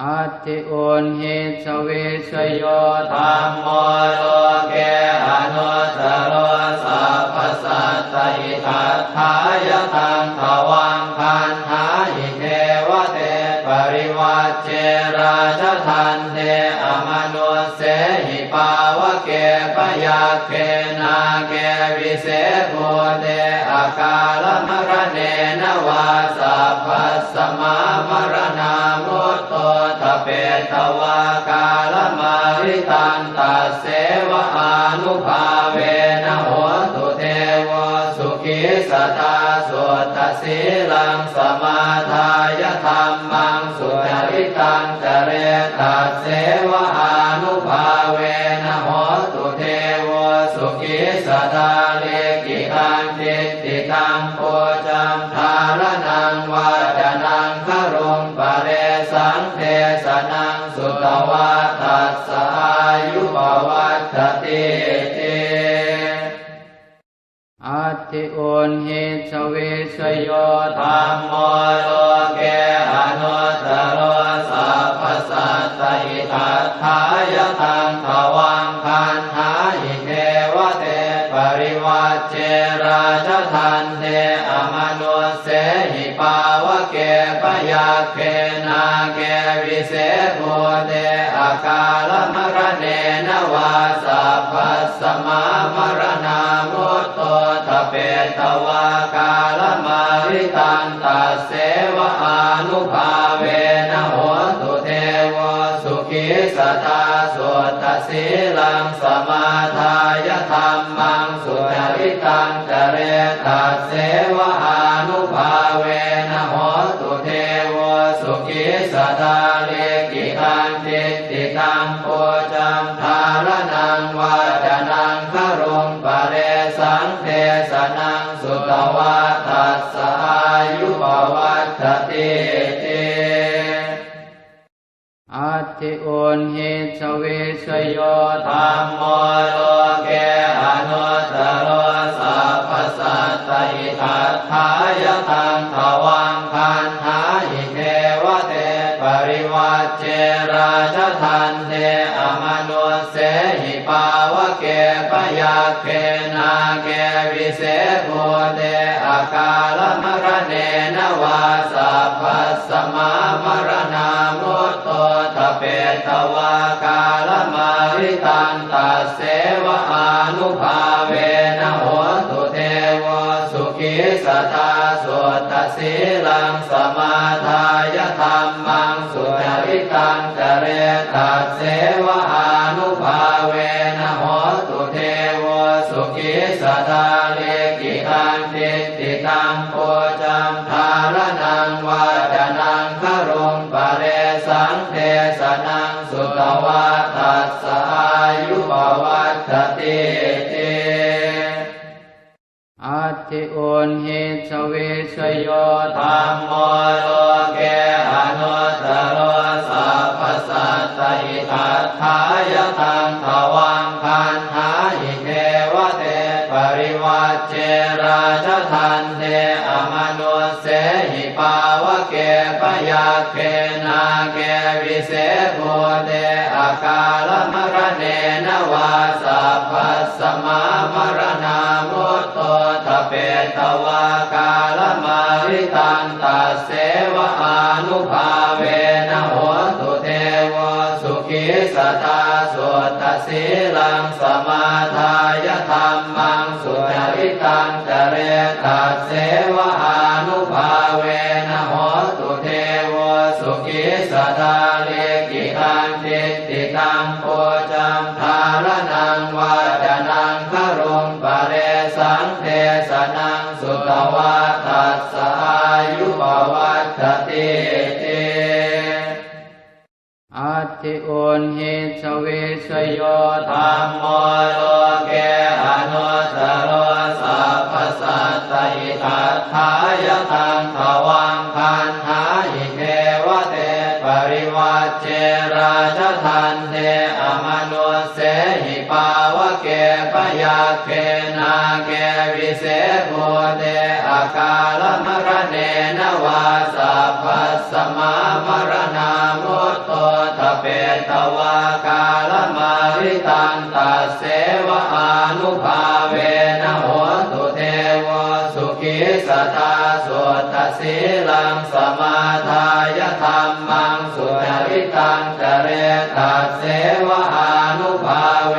อัติอุนหิสวิสโยธรรมโมโลเกอนุตตโรสัพพสัตตอิทัฏฐายตังขวังคันหาหิเทวเตปริวัจเจราชทันเตอมนุสเสหิปาวเกปยาเคนาเกวิเศษโพเตอาคาลมรเนนวาสัพพสมามรณามุ เปตวากาลมาริตันตัสเสวะานุภาเวนะโหตุเทวสุขิสตาสุตสีลังสมาทายธรรมังสุจริตังจเรตัสเสวะานุภาเวนะโหตุเทวสุขิสตาเลกิตังจิตติตังโพจัมทารนังวาจนังคร ตวากาลมาริตันตัสเสวะอานุภาเวนะโหตุเทวสุขิสตาสุตตสีลังสมาทายธรรมังสุจริตังจเรตัสเสวะอานุภาเวนะโหตุเทวสุขิสตาเลกิตังจิตติตังโพจัมทา อิทัฏฐายตังขวังคันหาหิเทวเตปริวัจเจราชทันเตอมนุสเสหิปาวเกปยาเคนาเกวิเศษโพเตอาคาลมรเนนวาสัพพสมามรณามุตโตทเปตวากาลมาริตันตัสเสวะอานุภาเว ตังจเรตัสเสวะอานุภาเวนะหตุเทวสุขิสตาเลกิตังจิตติตังโพจัมทารนังวาจนังครุงปะเรสังเทสนังสุตวาทัสสายุปวัตติเตอัติอุนหิสวิสโยธรรมมโม อาคาลมรเนนวาสัพพสมามรณามุตโตทเปตวากาลมาริตันตัสเสวะอานุภาเวนะโหตุเทวสุขิสตาสุตตสีลังสมาทายธรรมังสุจริตังจเรตัสเสวะอานุภาเว อัตติอุนหิสวิสโยธรรมโมโลเกอนุตตโรสัพพสัตติทัฏฐายตังขวังคันหาหิเทวเตปริวัจเจราชทันเตอมนุสเสหิปาวเกปยาเคนาเกวิเศษโพเตอาคาลมรเนนวาสัพพสมามรณามุตโต เปตวากาลมาริตันตัสเสวะอานุภาเวนะโหตุเทวสุขีสตาสุตสีลังสมาทายธรรมังสุจริตังจเรตัสเสวะอานุภาเว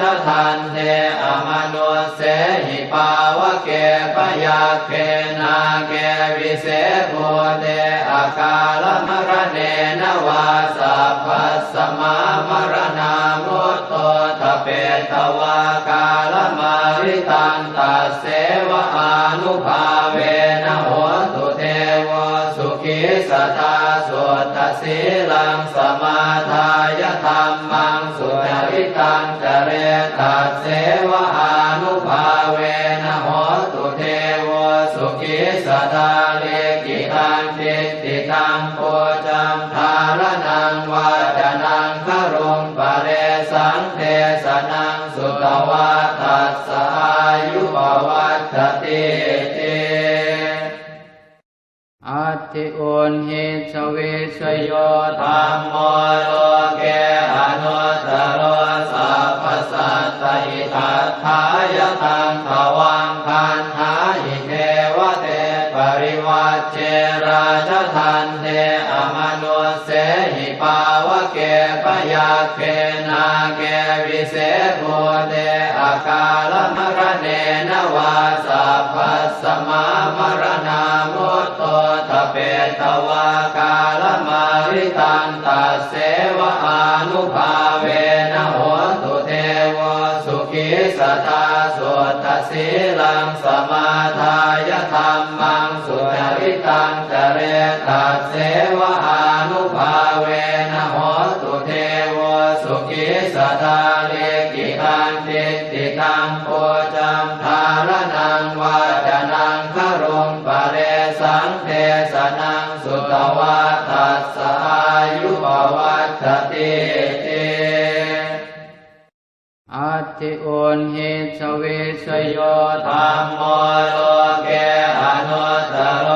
ชทันเทอมนุสเสหิปาวะเกปยาเคนาเกวิเศษโพเตอาคาลมรเนนวาสัพพสมามรณามุตโตทเปตวากาลมาริตันตัสเสวะอานุภาเวนะโหตุเทวสุขีสตาสุตสีลังส ตัสเสวะอานุภาเวนะหตุเทวสุขีสตาเลกิตังจิตติตังโพจังทารนังวาจานังครุงปะเรสังเทสนังสุตวาตัสสะอายุปวัตติเตอัตติโอนหิสเวสโยธรรมโม วังคันหาอิเทวเตปริวัจเจราชทันเทอมนุสเสหิปาวะเกปยาเคนาเกวิเศษโพเตอาคาลมรเนนวาสัพพสมามรณามุตโตทเปตวากาลมาริตันตัสเสวะอานุภาเวนะโห สีลังสมาทายธรรมังสุจริตังจเรตัสเสวะอานุภาเวนะโหตุเทวสุขิสตาเลกิตังจิตติตังโพ เวสโยธรรมโมโลเกอนุตโร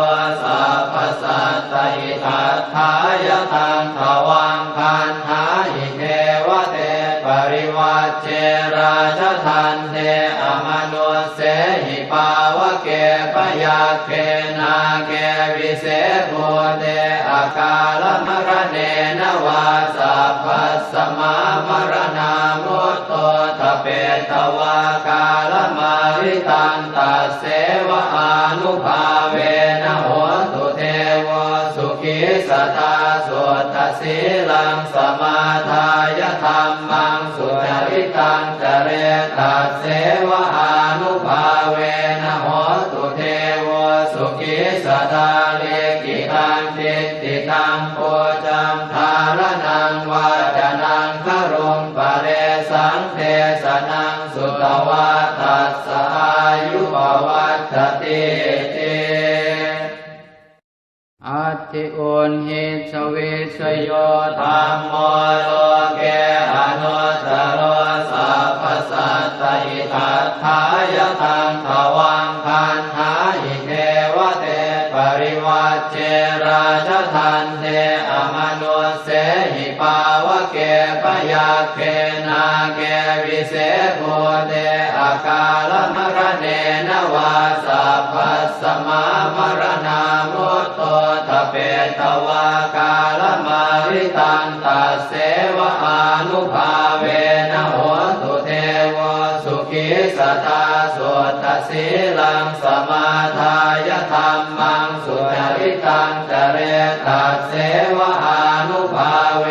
สัพพสัตตอิทัฏฐายตังขวังคันหาอิเทวเตปริวัจเจราชทันเทอมนุสเสหิปาวะเกปยาเคนาเกวิเศษโพเตอาคาลมรเนนวาสัพพสมามรณามุตโต เปตวากาลมาริตันตัสเสวะอานุภาเวนะโหตุเทวสุขีสตาสุตสีลังสมาทายธรรมังสุจริตังจเรตัสเสวะอานุภาเวนะโหตุเทวสุขีสตาเลกิตังจิตติตังโพจังทา ธรรมโมโลเกอนุตตโรสัพพสัตติทัฏฐายตังขวังคันหาอิเทวเตปริวัจเจราชทันเทอมนุสเสหิปาวเกปยาเคนาเกวิเศษโพเตอาคาลมรเนนวาสัพพสมามรณามุตโตทเปตวากา ริตันตัสเสวะอานุภาเวนะโหตุเทวสุขีสตาสุตสีลังสมาทายธรรมังสุจริตังจเรตัสเสวะอานุภาเว